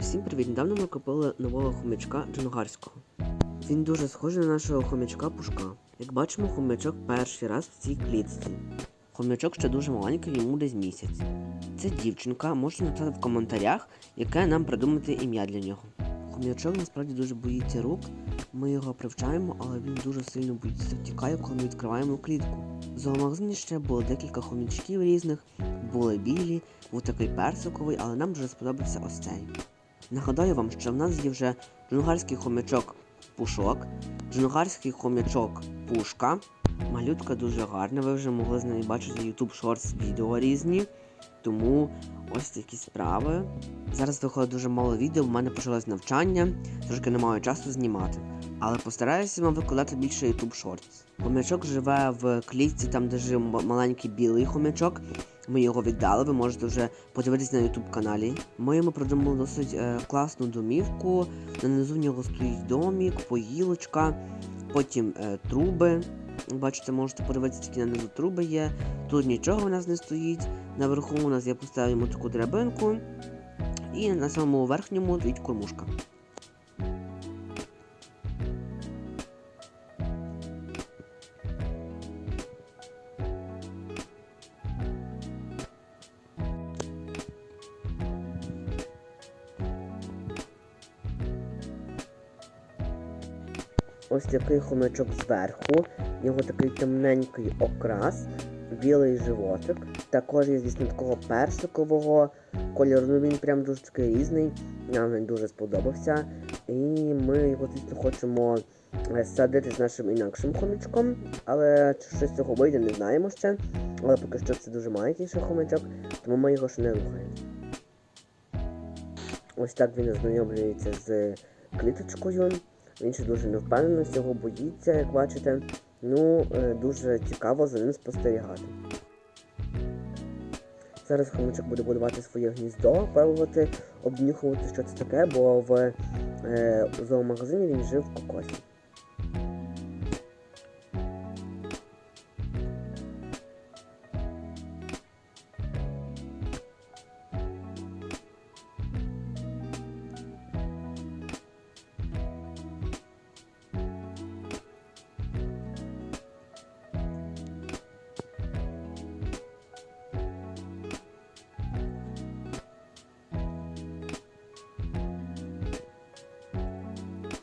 Усім привіт! Недавно ми купили нового хомячка джунгарського. Він дуже схожий на нашого хомячка Пушка. Як бачимо, хомячок перший раз в цій клітці. Хомячок ще дуже маленький, йому десь місяць. Це дівчинка, можете написати в коментарях, яке нам придумати ім'я для нього. Хомячок насправді дуже боїться рук. Ми його привчаємо, але він дуже сильно боїться втікає, коли ми відкриваємо клітку. В зоомагазині ще було декілька хомячків різних, були білі, був такий персиковий, але нам дуже сподобався ось цей. Нагадаю вам, що в нас є вже джунгарський хомячок пушок, джунгарський хомячок пушка. Малютка дуже гарна, ви вже могли з нею бачити YouTube Shorts відео різні. Тому ось такі справи. Зараз виходить дуже мало відео, в мене почалось навчання, трошки не маю часу знімати. Але постараюся вам викладати більше YouTube Shorts. Хомячок живе в клітці, там де жив маленький білий хомячок. Ми його віддали, ви можете вже подивитись на YouTube каналі. Ми йому придумали досить е, класну домівку. На низу в нього стоїть домік, поїлочка, потім е, труби. Бачите, можете подивитися, які на низу труби є. Тут нічого у нас не стоїть. Наверху у нас я поставив йому таку драбинку. І на самому верхньому стоїть кормушка. Ось такий хомячок зверху, його такий темненький окрас, білий животик. Також є, звісно, такого персикового кольору. Ну він прям дуже такий різний. Нам він дуже сподобався. І ми його, звісно, хочемо е, садити з нашим інакшим хомячком. Але чи щось з цього вийде, не знаємо ще. Але поки що це дуже маленький хомячок, тому ми його ще не рухаємо. Ось так він ознайомлюється з кліточкою. Він ще дуже невпевнено цього боїться, як бачите. Ну, е, дуже цікаво за ним спостерігати. Зараз хомичок буде будувати своє гніздо, пробувати обнюхувати, що це таке, бо в е, зоомагазині він жив в кокосі.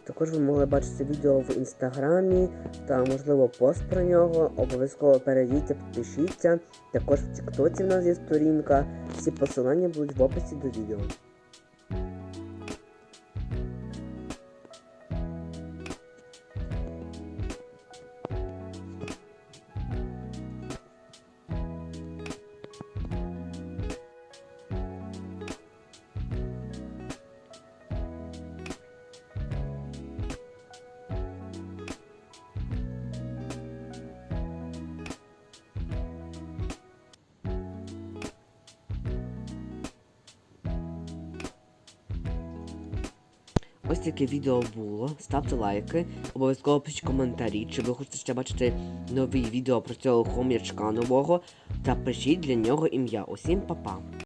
Також ви могли бачити відео в інстаграмі та можливо пост про нього. Обов'язково перейдіть, підпишіться. Також в Тіктоці в нас є сторінка. Всі посилання будуть в описі до відео. Ось таке відео було. Ставте лайки, обов'язково пишіть коментарі, чи ви хочете ще бачити нові відео про цього хом'ячка нового. Та пишіть для нього ім'я. Усім па-па!